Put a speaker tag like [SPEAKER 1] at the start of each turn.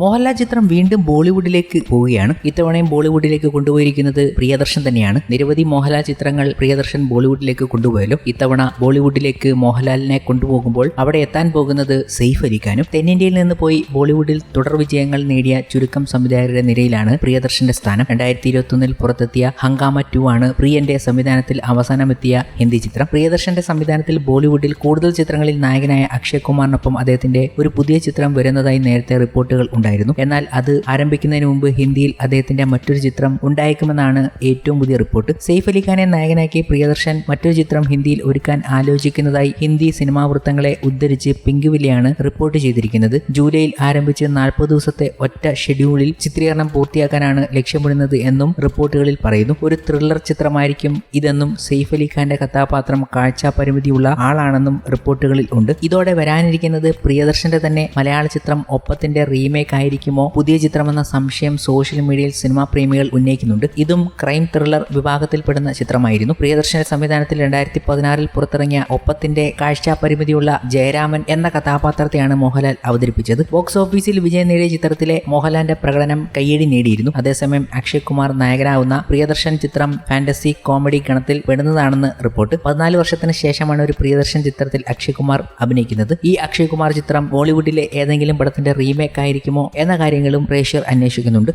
[SPEAKER 1] മോഹൻലാൽ ചിത്രം വീണ്ടും ബോളിവുഡിലേക്ക് പോവുകയാണ്. ഇത്തവണയും ബോളിവുഡിലേക്ക് കൊണ്ടുപോയിരിക്കുന്നത് പ്രിയദർശൻ തന്നെയാണ്. നിരവധി മോഹൻലാൽ ചിത്രങ്ങൾ പ്രിയദർശൻ ബോളിവുഡിലേക്ക് കൊണ്ടുപോയല്ലോ ഇത്തവണ ബോളിവുഡിലേക്ക് മോഹൻലാലിനെ കൊണ്ടുപോകുമ്പോൾ അവിടെ എത്താൻ പോകുന്നത് സെയ്ഫ് അലിഖാനും തെന്നിന്ത്യയിൽ നിന്ന് പോയി ബോളിവുഡിൽ തുടർ വിജയങ്ങൾ നേടിയ ചുരുക്കം സംവിധായകരുടെ നിരയിലാണ് പ്രിയദർശന്റെ സ്ഥാനം. രണ്ടായിരത്തി ഇരുപത്തൊന്നിൽ പുറത്തെത്തിയ ഹങ്കാമ ടു ആണ് പ്രിയന്റെ സംവിധാനത്തിൽ അവസാനമെത്തിയ ഹിന്ദി ചിത്രം. പ്രിയദർശന്റെ സംവിധാനത്തിൽ ബോളിവുഡിൽ കൂടുതൽ ചിത്രങ്ങളിൽ നായകനായ അക്ഷയ് കുമാറിനൊപ്പം അദ്ദേഹത്തിന്റെ ഒരു പുതിയ ചിത്രം വരുന്നതായി നേരത്തെ റിപ്പോർട്ടുകൾ ഉണ്ടായിരുന്നു. എന്നാൽ അത് ആരംഭിക്കുന്നതിന് മുമ്പ് ഹിന്ദിയിൽ അദ്ദേഹത്തിന്റെ മറ്റൊരു ചിത്രം ഉണ്ടായേക്കുമെന്നാണ് ഏറ്റവും പുതിയ റിപ്പോർട്ട്. സെയ്ഫ് അലി ഖാനെ നായകനാക്കി പ്രിയദർശൻ മറ്റൊരു ചിത്രം ഹിന്ദിയിൽ ഒരുക്കാൻ ആലോചിക്കുന്നതായി ഹിന്ദി സിനിമാ വൃത്തങ്ങളെ ഉദ്ധരിച്ച് പിങ്കുവിലിയാണ് റിപ്പോർട്ട് ചെയ്തിരിക്കുന്നത്. ജൂലൈയിൽ ആരംഭിച്ച് നാൽപ്പത് ദിവസത്തെ ഒറ്റ ഷെഡ്യൂളിൽ ചിത്രീകരണം പൂർത്തിയാക്കാനാണ് ലക്ഷ്യമിടുന്നത് എന്നും റിപ്പോർട്ടുകളിൽ പറയുന്നു. ഒരു ത്രില്ലർ ചിത്രമായിരിക്കും ഇതെന്നും സെയ്ഫ് അലി ഖാന്റെ കഥാപാത്രം കാഴ്ചാ പരിമിതിയുള്ള ആളാണെന്നും റിപ്പോർട്ടുകളിൽ ഉണ്ട്. ഇതോടെ വരാനിരിക്കുന്നത് പ്രിയദർശന്റെ തന്നെ മലയാള ചിത്രം ഒപ്പത്തിന്റെ റീമേക്ക് ആയിരിക്കുമോ പുതിയ ചിത്രമെന്ന സംശയം സോഷ്യൽ മീഡിയയിൽ സിനിമാ പ്രേമികൾ ഉന്നയിക്കുന്നുണ്ട്. ഇതും ക്രൈം ത്രില്ലർ വിഭാഗത്തിൽപ്പെടുന്ന ചിത്രമായിരുന്നു. പ്രിയദർശന്റെ സംവിധാനത്തിൽ രണ്ടായിരത്തി പതിനാറിൽ പുറത്തിറങ്ങിയ ഒപ്പത്തിന്റെ കാഴ്ചാ പരിമിതിയുള്ള ജയരാമൻ എന്ന കഥാപാത്രത്തെയാണ് മോഹൻലാൽ അവതരിപ്പിച്ചത്. ബോക്സ് ഓഫീസിൽ വിജയം നേടിയ ചിത്രത്തിലെ മോഹൻലാലിന്റെ പ്രകടനം കയ്യടി നേടിയിരുന്നു. അതേസമയം അക്ഷയ് കുമാർ നായകനാവുന്ന പ്രിയദർശൻ ചിത്രം ഫാന്റസി കോമഡി ഗണത്തിൽ പെടുന്നതാണെന്ന് റിപ്പോർട്ട്. പതിനാല് വർഷത്തിന് ശേഷമാണ് ഒരു പ്രിയദർശൻ ചിത്രത്തിൽ അക്ഷയ് കുമാർ അഭിനയിക്കുന്നത്. ഈ അക്ഷയ് കുമാർ ചിത്രം ബോളിവുഡിലെ ഏതെങ്കിലും പടത്തിന്റെ റീമേക്ക് ആയിരിക്കുമോ എന്ന കാര്യങ്ങളും പ്രേക്ഷകർ അന്വേഷിക്കുന്നുണ്ട്.